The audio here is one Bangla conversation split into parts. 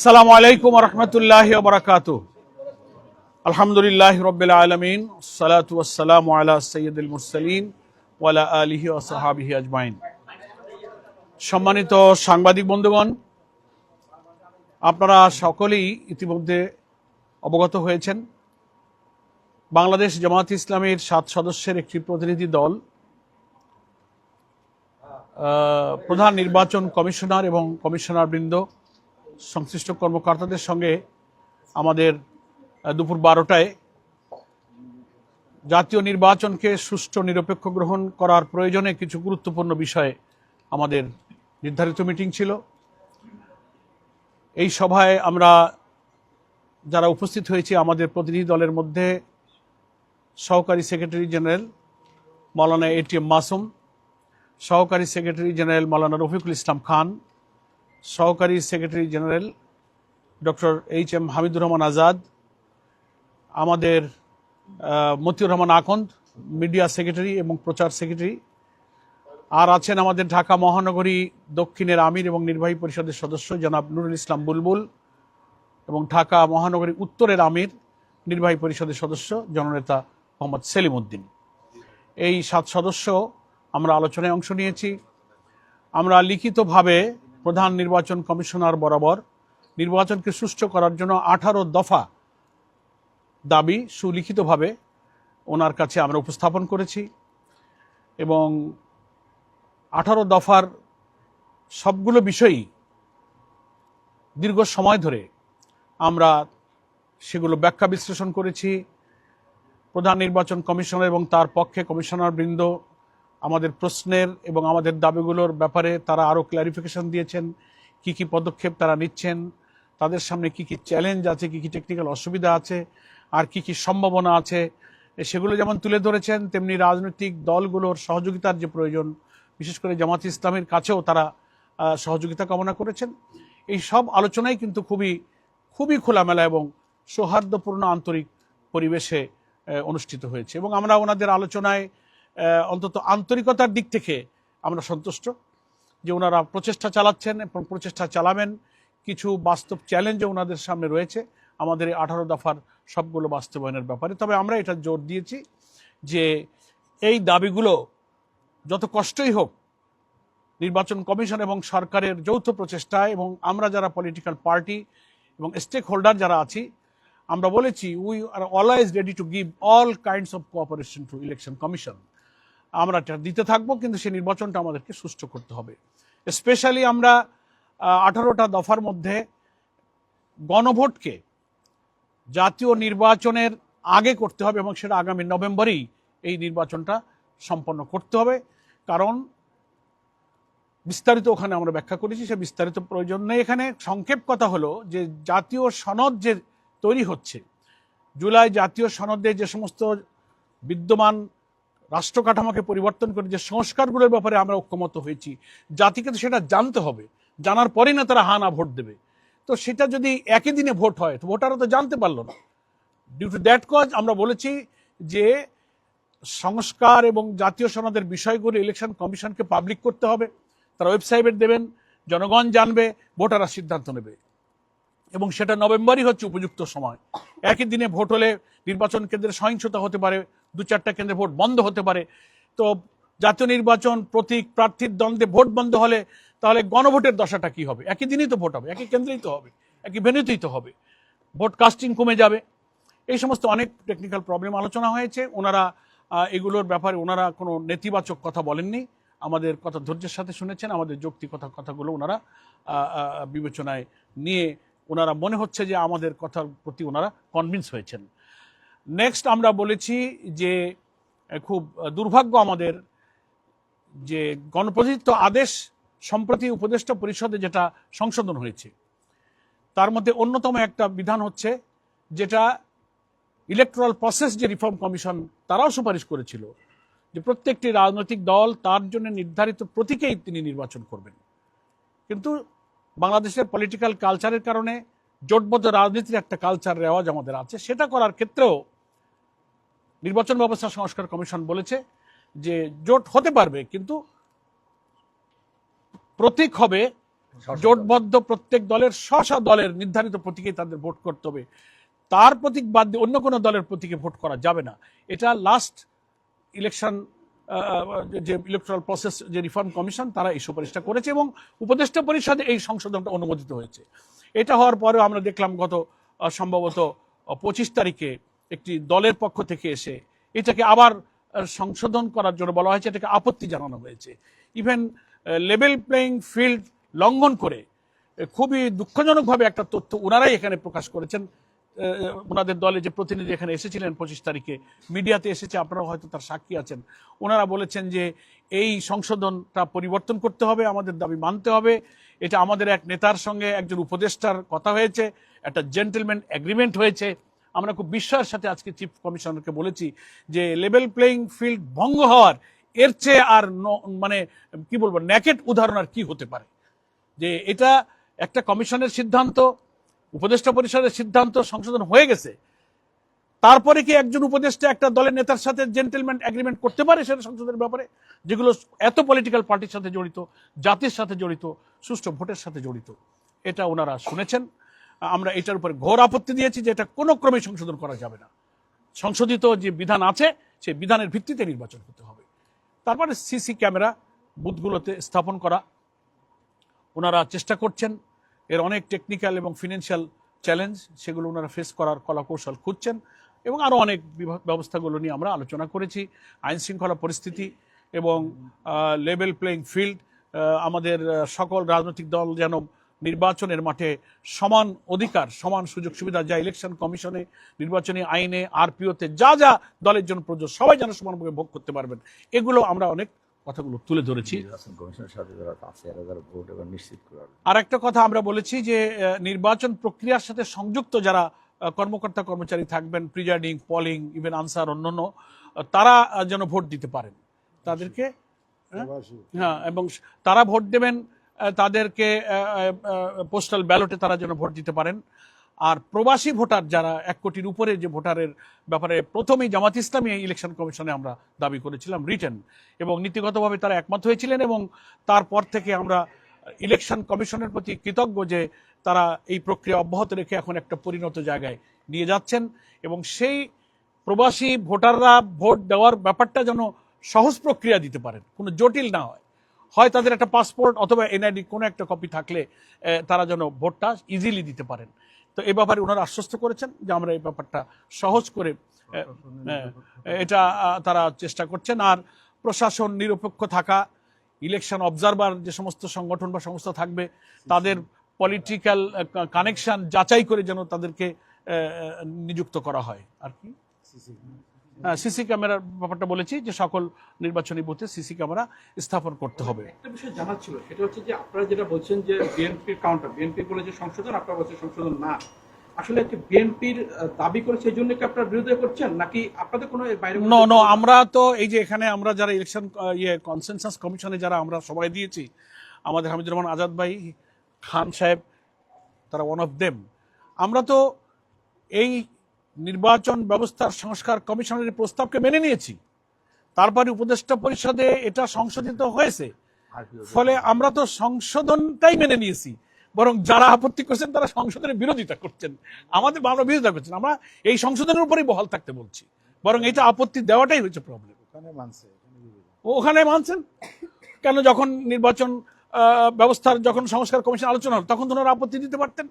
আসসালামু আলাইকুম রহমতুল্লাহ বরকাত আলহামদুলিল্লাহ রবিল আলমিন সালাতু আলা সৈয়দুল মুরসালিন ওয়ালা আলিহি ও সাহাবিহি আজমাইন। সম্মানিত সাংবাদিক বন্ধুগণ, আপনারা সকলেই ইতিমধ্যে অবগত হয়েছেন, বাংলাদেশ জামাত ইসলামের সাত সদস্যের একটি প্রতিনিধি দল প্রধান নির্বাচন কমিশনার এবং কমিশনার বৃন্দ সংশ্লিষ্ট কর্মকর্তাদের সঙ্গে আমাদের দুপুর বারোটায় জাতীয় নির্বাচনকে সুষ্ঠু নিরপেক্ষ গ্রহণ করার প্রয়োজনে কিছু গুরুত্বপূর্ণ বিষয়ে আমাদের নির্ধারিত মিটিং ছিল। এই সভায় আমরা যারা উপস্থিত হয়েছি, আমাদের প্রতিনিধি দলের মধ্যে সহকারী secretary general Maulana ATM Masum, সহকারী সেক্রেটারি জেনারেল মৌলানা রফিকুল ইসলাম খান সহকারী secretary general doctor H M Hamidur Rahman Azad, আমাদের মতিউর রহমান আকন্দ, মিডিয়া সেক্রেটারি এবং প্রচার সেক্রেটারি। আর আছেন আমাদের ঢাকা মহানগরী দক্ষিণের আমির এবং নির্বাহী পরিষদের সদস্য জনাব নুরুল ইসলাম বুলবুল এবং ঢাকা মহানগরী উত্তরের আমির, নির্বাহী পরিষদের সদস্য জননেতা মোহাম্মদ সেলিম উদ্দিন এই সাত সদস্য আমরা আলোচনায় অংশ নিয়েছি। আমরা লিখিতভাবে প্রধান নির্বাচন কমিশনার বরাবর নির্বাচনকে সুষ্ঠু করার জন্য আঠারো দফা দাবি সুলিখিতভাবে ওনার কাছে আমরা উপস্থাপন করেছি এবং আঠারো দফার সবগুলো বিষয়ই দীর্ঘ সময় ধরে আমরা সেগুলো ব্যাখ্যা বিশ্লেষণ করেছি। প্রধান নির্বাচন কমিশনার এবং তার পক্ষে কমিশনার বৃন্দ আমাদের প্রশ্নের এবং আমাদের দাবিগুলোর ব্যাপারে তারা আরও ক্ল্যারিফিকেশন দিয়েছেন, কি কি পদক্ষেপ তারা নিচ্ছেন, তাদের সামনে কি কি চ্যালেঞ্জ আছে, কি কি টেকনিক্যাল অসুবিধা আছে, আর কি কি সম্ভাবনা আছে সেগুলো যেমন তুলে ধরেছেন, তেমনি রাজনৈতিক দলগুলোর সহযোগিতার যে প্রয়োজন, বিশেষ করে জামাত ইসলামের কাছেও তারা সহযোগিতা কামনা করেছেন। এই সব আলোচনাই কিন্তু খুবই খুবই খোলামেলা এবং সৌহার্দ্যপূর্ণ আন্তরিক পরিবেশে অনুষ্ঠিত হয়েছে এবং আমরা ওনাদের আলোচনায় অন্তত আন্তরিকতার দিক থেকে আমরা সন্তুষ্ট যে ওনারা প্রচেষ্টা চালাচ্ছেন এবং প্রচেষ্টা চালাবেন। কিছু বাস্তব চ্যালেঞ্জও ওনাদের সামনে রয়েছে। আমাদের এই আঠারো দফার সবগুলো বাস্তবায়নের ব্যাপারে। তবে আমরা এটা জোর দিয়েছি যে এই দাবিগুলো যত কষ্টই হোক, নির্বাচন কমিশন এবং সরকারের যৌথ প্রচেষ্টায় এবং আমরা যারা পলিটিক্যাল পার্টি এবং স্টেক হোল্ডার যারা আছি, আমরা বলেছি we are always ready to give all kinds of cooperation to election commission আমরা দিতে থাকব, কিন্তু সেই নির্বাচনটা আমাদেরকে সুষ্ঠু করতে হবে। স্পেশালি আমরা আঠারোটা দফার মধ্যে গণভোটকে জাতীয় নির্বাচনের আগে করতে হবে এবং সেটা আগামী নভেম্বরেই এই নির্বাচনটা সম্পন্ন করতে হবে। কারণ বিস্তারিত ওখানে আমরা ব্যাখ্যা করেছি, সে বিস্তারিত প্রয়োজন নেই। এখানে সংক্ষেপ কথা হলো যে জাতীয় সনদ যে তৈরি হচ্ছে, জুলাই জাতীয় সনদে যে সমস্ত বিদ্যমান রাষ্ট্র কাঠামোকে পরিবর্তন করে যে সংস্কারগুলোর ব্যাপারে আমরা ঐক্যমত হয়েছি, জাতিকে তো সেটা জানতে হবে। জানার পরেই না তারা হানা ভোট দেবে। তো সেটা যদি একই দিনে ভোট হয়, তো ভোটাররা তো জানতে পারল না। ডিউ টু দ্যাট কজ আমরা বলেছি যে সংস্কার এবং জাতীয় সনদের বিষয়গুলো ইলেকশন কমিশনকে পাবলিক করতে হবে। তারা ওয়েবসাইটে দেবেন, জনগণ জানবে, ভোটাররা সিদ্ধান্ত নেবে। এবং সেটা নভেম্বরই হচ্ছে উপযুক্ত সময়। একই দিনে ভোট হলে নির্বাচন কেন্দ্রে সহিংসতা হতে পারে। দু চারটা কেন্দ্রে ভোট বন্ধ হতে পারে। তো জাতীয় নির্বাচন প্রতীক প্রার্থীর দ্বন্দ্বে ভোট বন্ধ হলে তাহলে গণভোটের দশাটা কি হবে? একই দিনই তো ভোট হবে, একই কেন্দ্রেই তো হবে, একই ভেন্যুতেই তো হবে। ভোট কাস্টিং কমে যাবে। এই সমস্ত অনেক টেকনিক্যাল প্রবলেম আলোচনা হয়েছে। ওনারা এগুলোর ব্যাপারে ওনারা কোনো নেতিবাচক কথা বলেননি। আমাদের কথা ধৈর্যের সাথে শুনেছেন, আমাদের যৌক্তিকতা কথাগুলো ওনারা বিবেচনায় নিয়ে ওনারা মনে হচ্ছে যে আমাদের কথার প্রতি ওনারা কনভিন্স হয়েছেন। নেক্সট আমরা বলেছি যে খুব দুর্ভাগ্য আমাদের যে গণপ্রতিনিধিত্ব আদেশ সম্প্রতি উপদেষ্টা পরিষদে যেটা সংশোধন হয়েছে। তার মধ্যে অন্যতম একটা বিধান হচ্ছে যেটা ইলেকট্রাল প্রসেস যে রিফর্ম কমিশন তারাও সুপারিশ করেছিল যে প্রত্যেকটি রাজনৈতিক দল তার জন্য নির্ধারিত প্রতীকেই তিনি নির্বাচন করবেন। কিন্তু বাংলাদেশের পলিটিক্যাল কালচারের কারণে জোটবদ্ধ রাজনীতির একটা কালচার রেওয়াজ আমাদের আছে। সেটা করার ক্ষেত্রেও নির্বাচন ব্যবস্থা সংস্কার কমিশন বলেছে যে জোট হতে পারবে কিন্তু প্রতীক হবে জোটবদ্ধ প্রত্যেক দলের স্ব দলের নির্ধারিত প্রতীকে তাদের ভোট করতে হবে। তার প্রতীক বাদ দিয়ে অন্য কোনো দলের প্রতীকে ভোট করা যাবে না। এটা লাস্ট ইলেকশন যে ইলেকট্রাল প্রসেস যে রিফর্ম কমিশন তারা এই সুপারিশটা করেছে এবং উপদেষ্টা পরিষদে এই সংশোধনটা অনুমোদিত হয়েছে। এটা হওয়ার পরেও আমরা দেখলাম গত সম্ভবত পঁচিশ তারিখে একটি দলের পক্ষ থেকে এসে এটাকে আবার সংশোধন করার জন্য বলা হয়েছে, এটাকে আপত্তি জানানো হয়েছে। ইভেন লেভেল প্লেইং ফিল্ড লঙ্ঘন করে খুবই দুঃখজনকভাবে একটা তথ্য ওনারাই এখানে প্রকাশ করেছেন। ওনাদের দলে যে প্রতিনিধি এখানে এসেছিলেন পঁচিশ তারিখে, মিডিয়াতে এসেছে আপনারা হয়তো তার সাক্ষী আছেন। ওনারা বলেছেন যে এই সংশোধনটা পরিবর্তন করতে হবে, আমাদের দাবি মানতে হবে। এটা আমাদের এক নেতার সঙ্গে একজন উপদেষ্টার কথা হয়েছে, একটা জেন্টেলম্যান এগ্রিমেন্ট হয়েছে। আমরা খুব বিশ্বাসের সাথে আজকে চিফ কমিশনারকে বলেছি যে লেভেল প্লেইং ফিল্ড ভঙ্গ হওয়ার এর চেয়ে আর মানে কি বলব ন্যাকেট উদাহরণ আর কি হতে পারে? যে এটা একটা কমিশনের সিদ্ধান্ত, উপদেষ্টা পরিষদের সিদ্ধান্ত সংশোধন হয়ে গেছে। তারপরে কি একজন উপদেষ্টা একটা দলের নেতার সাথে জেন্টেলম্যান এগ্রিমেন্ট করতে পারে সেটা সংশোধনের ব্যাপারে? যেগুলো এত পলিটিক্যাল পার্টির সাথে জড়িত, জাতির সাথে জড়িত, সুষ্ঠু ভোটের সাথে জড়িত। এটা ওনারা শুনেছেন। আমরা এটার উপরে ঘোর আপত্তি দিয়েছি যে এটা কোনো ক্রমে সংশোধন করা যাবে না। সংশোধিত যে বিধান আছে, সেই বিধানের ভিত্তিতে নির্বাচন করতে হবে। তারপরে সিসি ক্যামেরা বুথগুলোতে স্থাপন করা। ওনারা চেষ্টা করছেন, এর অনেক টেকনিক্যাল এবং ফিনান্সিয়াল চ্যালেঞ্জ সেগুলো ওনারা ফেস করার কলাকৌশল খুঁজছেন এবং আরও অনেক ব্যবস্থাগুলো নিয়ে আমরা আলোচনা করেছি। আইন শৃঙ্খলা পরিস্থিতি এবং লেভেল প্লেইং ফিল্ড আমাদের সকল রাজনৈতিক দল যেন নির্বাচনের মাঠে সমান অধিকার সমান সুযোগ সুবিধা যা ইলেকশন কমিশনে নির্বাচনী আইনে আরপিওতে যা যা দলের জন্য প্রযোজ্য সবাই যেন সমানভাবে ভোগ করতে পারবেন। এগুলো আমরা অনেক কথাগুলো তুলে ধরেছি। আর একটা কথা আমরা বলেছি যে নির্বাচন প্রক্রিয়ার সাথে সংযুক্ত যারা কর্মকর্তা কর্মচারী থাকবেন প্রিজাইডিং পলিং ইভেন আনসার অন্যান্য তারা যেন ভোট দিতে পারেন। তাদেরকে হ্যাঁ? এবং তারা ভোট দেবেন তাদেরকে পোস্টাল ব্যালটে তারা যেন ভোট দিতে পারেন। আর প্রবাসী ভোটার যারা এক কোটির উপরে যে ভোটারের ব্যাপারে প্রথমেই জামাত ইসলামী ইলেকশন কমিশনে আমরা দাবি করেছিলাম রিটেন এবং নীতিগতভাবে তারা একমত হয়েছিলেন এবং তারপর থেকে আমরা ইলেকশন কমিশনের প্রতি কৃতজ্ঞ যে তারা এই প্রক্রিয়া অব্যাহত রেখে এখন একটা পরিণত জায়গায় নিয়ে যাচ্ছেন। এবং সেই প্রবাসী ভোটাররা ভোট দেওয়ার ব্যাপারটা যেন সহজ প্রক্রিয়া দিতে পারেন, কোনো জটিল না হয়। হয় তাদের একটা পাসপোর্ট অথবা এনআইডি কোনো একটা কপি থাকলে তারা যেন ভোটটা ইজিলি দিতে পারেন। তো এ ব্যাপারে ওনারা আশ্বস্ত করেছেন যে আমরা এই ব্যাপারটা সহজ করে এটা তারা চেষ্টা করছেন। আর প্রশাসন নিরপেক্ষ থাকা ইলেকশন অবজারভার যে সমস্ত সংগঠন বা সংস্থা থাকবে, তাদের পলিটিক্যাল কানেকশন যাচাই করে যেন তাদেরকে নিযুক্ত করা হয়। আর কি? সিসি ক্যামেরার ব্যাপারটা বলেছি যে সকল নির্বাচনী বুথে সিসি ক্যামেরা স্থাপন করতে হবে। একটা বিষয় জানার ছিল সেটা হচ্ছে যে আপনারা যেটা বলছেন যে বিএনপির কাউন্টার বিএনপি বলে যে সংশোধন আপনারা বলছেন সংশোধন না। আসলে হচ্ছে বিএনপির দাবি করেছে এই জন্য কি আপনারা বিরোধিতা করছেন নাকি আপনাদের কোনো বাইরে নো নো আমরা তো এই যে এখানে আমরা যারা ইলেকশন ইয়ে কনসেনসাস কমিশনে যারা আমরা সবাই দিয়েছি আমাদের হামিদুর রহমান আজাদ ভাই খান সাহেব তারা ওয়ান অফ দেম আমরা তো এই নির্বাচন ব্যবস্থার সংস্কার কমিশনের প্রস্তাবকে মেনে নিয়েছি। তারপরে উপদেষ্টা পরিষদে এটা সংশোধিত হয়েছে। ফলে আমরা তো সংশোধনটাই মেনে নিয়েছি। বরং যারা আপত্তি করছেন তারা সংশোধনের বিরোধিতা করছেন। আমাদের আমরা বিরোধিতা করছেন আমরা এই সংশোধনের উপরেই বহাল থাকতে বলছি। বরং এটা আপত্তি দেওয়াটাই হচ্ছে প্রবলেম ওখানে মানছেন? কেন যখন নির্বাচন ব্যবস্থার যখন সংস্কার কমিশন আলোচনা হলো তখন তো আপত্তি দিতে পারতেন।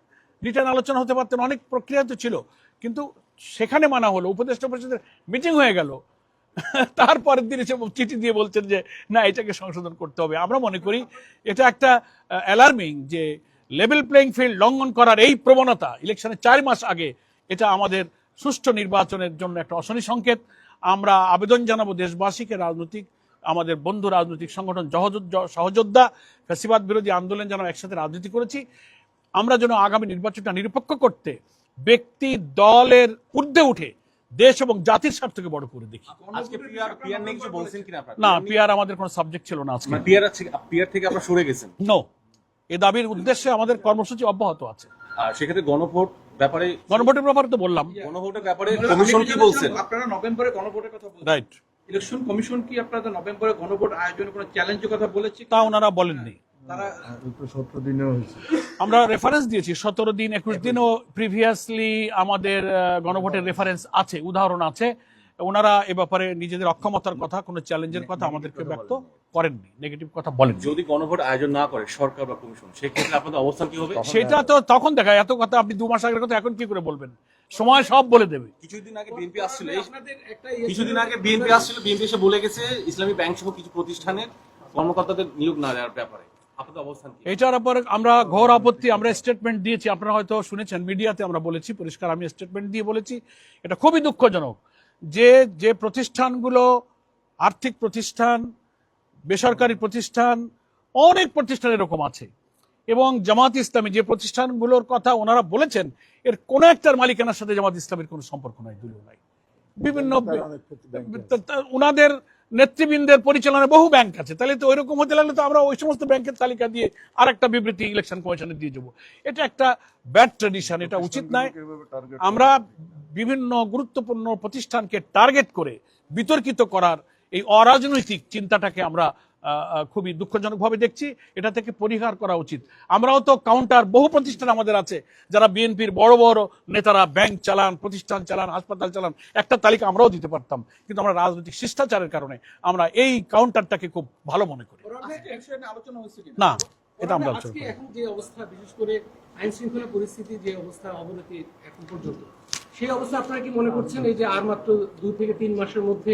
রিটার্ন আলোচনা হতে পারতেন। অনেক প্রক্রিয়া তো ছিল। কিন্তু সেখানে মানা হলো, উপদেষ্টা পরিষদের মিটিং হয়ে গেল। তারপরের দিন এসে চিঠি দিয়ে বলছেন যে, না, এটাকে সংশোধন করতে হবে। আমরা মনে করি এটা একটা অ্যালার্মিং যে লেভেল প্লেইং ফিল্ড লঙ্ঘন করার এই প্রবণতা ইলেকশনের চার মাস আগে, এটা আমাদের সুষ্ঠু নির্বাচনের জন্য একটা অশনি সংকেত। আমরা আবেদন জানাব দেশবাসীকে, রাজনৈতিক, আমাদের বন্ধু রাজনৈতিক সংগঠন সহযোদ্ধা, ফ্যাসিবাদ বিরোধী আন্দোলন যেন একসাথে রাজনীতি করেছি। আমরা যেন আগামী নির্বাচনটা নিরপেক্ষ করতে ব্যক্তি দলের ঊর্ধ্বে উঠে দেশ এবং জাতির স্বার্থকে বড় করে দেখি। না পিয়ার আমাদের কোনো সাবজেক্ট ছিল না আজকে। মানে থেকে আপনারা সরে গেছেন? নো এ দাবির উদ্দেশ্যে আমাদের কর্মসূচি অব্যাহত আছে। আর সেক্ষেত্রে গণভোট ব্যাপারে গণভোটের ব্যাপারে তো বললাম। গণভোটের ব্যাপারে কমিশন কি বলছেন? আপনারা নভেম্বরে গণভোটের কথা বলছেন। রাইট ইলেকশন কমিশন কি আপনাদের নভেম্বরে গণভোট আয়োজনের কোনো চ্যালেঞ্জের কথা বলেছে? তা ওনারা বলেননি। আমরা রেফারেন্স দিয়েছি সতেরো দিন একুশ দিনও প্রিভিয়াসলি আমাদের গণভোটের রেফারেন্স আছে উদাহরণ আছে। ওনারা এ ব্যাপারে নিজেদের অক্ষমতার কথা কোনো চ্যালেঞ্জের কথা আমাদেরকে ব্যক্ত করেননি নেগেটিভ কথা বলেন যদি গণভোট আয়োজন না করে সরকার বা কমিশন সেক্ষেত্রে আপনাদের অবস্থান কি হবে? সেটা তো তখন দেখা এত কথা আপনি দু মাস আগের কথা এখন কি করে বলবেন? সময় সব বলে দেবে। কিছুদিন আগে বিএনপি আসছিল ইয়ে কিছুদিন আগে বিএনপি আসছিল বিএনপি এসে বলে গেছে ইসলামী ব্যাংক সহ কিছু প্রতিষ্ঠানের কর্মকর্তাদের নিয়োগ না দেওয়ার ব্যাপারে। এটার ব্যাপারে আমরা ঘোর আপত্তি আমরা স্টেটমেন্ট দিয়েছি। আপনারা হয়তো শুনেছেন মিডিয়াতে আমরা বলেছি পরিষ্কার আমি স্টেটমেন্ট দিয়ে বলেছি। এটা খুবই দুঃখজনক যে যে প্রতিষ্ঠানগুলো আর্থিক প্রতিষ্ঠান বেসরকারি প্রতিষ্ঠান অনেক প্রতিষ্ঠান এরকম আছে। এবং জামাত ইসলামী যে প্রতিষ্ঠানগুলোর কথা ওনারা বলেছেন এর কোনো একটার মালিকানার সাথে জামাত ইসলামের কোনো সম্পর্ক নাই দলীয় নাই। বিভিন্ন ওনাদের নেতৃবৃন্দের পরিচালনায় বহু ব্যাংক আছে। তাহলে তো ওই রকম হতে লাগলে তো আমরা ওই সমস্ত ব্যাংকের তালিকা দিয়ে আর একটা বিবৃতি ইলেকশন কমিশনে দিয়ে যাব এটা একটা ব্যাড ট্রেডিশন এটা উচিত নয়। আমরা বিভিন্ন গুরুত্বপূর্ণ প্রতিষ্ঠানকে টার্গেট করে বিতর্কিত করার এই অরাজনৈতিক চিন্তাটাকে আমরা খুবই দুঃখজনকভাবে দেখছি। এটা থেকে পরিহার করা উচিত। আমরাও তো কাউন্টার বহু প্রতিষ্ঠান আমাদের আছে যারা বিএনপির বড় বড় নেতারা ব্যাংক চালান প্রতিষ্ঠান চালান হাসপাতাল চালান একটা তালিকা আমরাও দিতে পারতাম। কিন্তু আমরা রাজনৈতিক শিষ্টাচারের কারণে আমরা এই কাউন্টারটাকে খুব ভালো মনে করি? না এটা আমরা আলোচনা করি। এখন যে অবস্থা বিশেষ করে আইন শৃঙ্খলা পরিস্থিতি যে অবস্থা অবনতি এখন পর্যন্ত সেই অবস্থা আপনারা কি মনে করছেন? এই যে আর মাত্র দুই থেকে তিন মাসের মধ্যে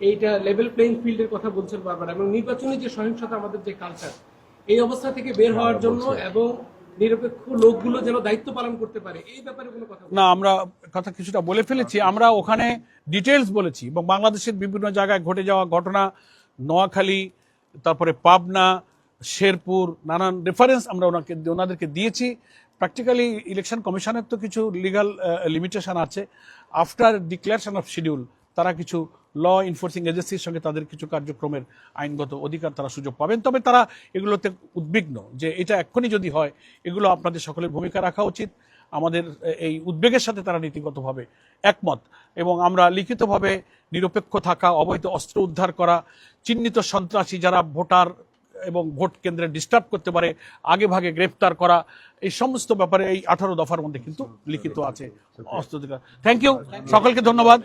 এইটা লেভেল প্লেইং ফিল্ডের কথা বলছেন বারবার এবং নির্বাচনী যে সহিংসতা আমাদের যে কালচার এই অবস্থা থেকে বের হওয়ার জন্য এবং নিরপেক্ষ লোকগুলো যেন দায়িত্ব পালন করতে পারে এই ব্যাপারে কোনো কথা না আমরা কথা কিছুটা বলে ফেলেছি। আমরা ওখানে ডিটেলস বলেছি এবং বাংলাদেশের বিভিন্ন জায়গায় ঘটে যাওয়া ঘটনা নোয়াখালী তারপরে পাবনা শেরপুর নানান রেফারেন্স আমরা ওনাকে ওনাদেরকে দিয়েছি। প্র্যাকটিক্যালি ইলেকশন কমিশনের তো কিছু লিগাল লিমিটেশন আছে। আফটার ডিক্লারেশন অফ শিডিউল তারা কিছু ল এনফোর্সিং এজেন্সির সঙ্গে তাদের কিছু কার্যক্রমের আইনগত অধিকার তারা সুযোগ পাবেন। তবে তারা এগুলোতে উদ্বিগ্ন যে এটা এক্ষুনি যদি হয়, এগুলো আপনাদের সকলের ভূমিকা রাখা উচিত। আমাদের এই উদ্বেগের সাথে তারা নীতিগতভাবে একমত এবং আমরা লিখিতভাবে নিরপেক্ষ থাকা, অবৈধ অস্ত্র উদ্ধার করা, চিহ্নিত সন্ত্রাসী যারা ভোটার এবং ভোট কেন্দ্রে ডিস্টার্ব করতে পারে, আগে ভাগে গ্রেপ্তার করা, এই সমস্ত ব্যাপারে এই আঠারো দফার মধ্যে কিন্তু লিখিত আছে অস্ত্র থ্যাংক ইউ সকলকে ধন্যবাদ।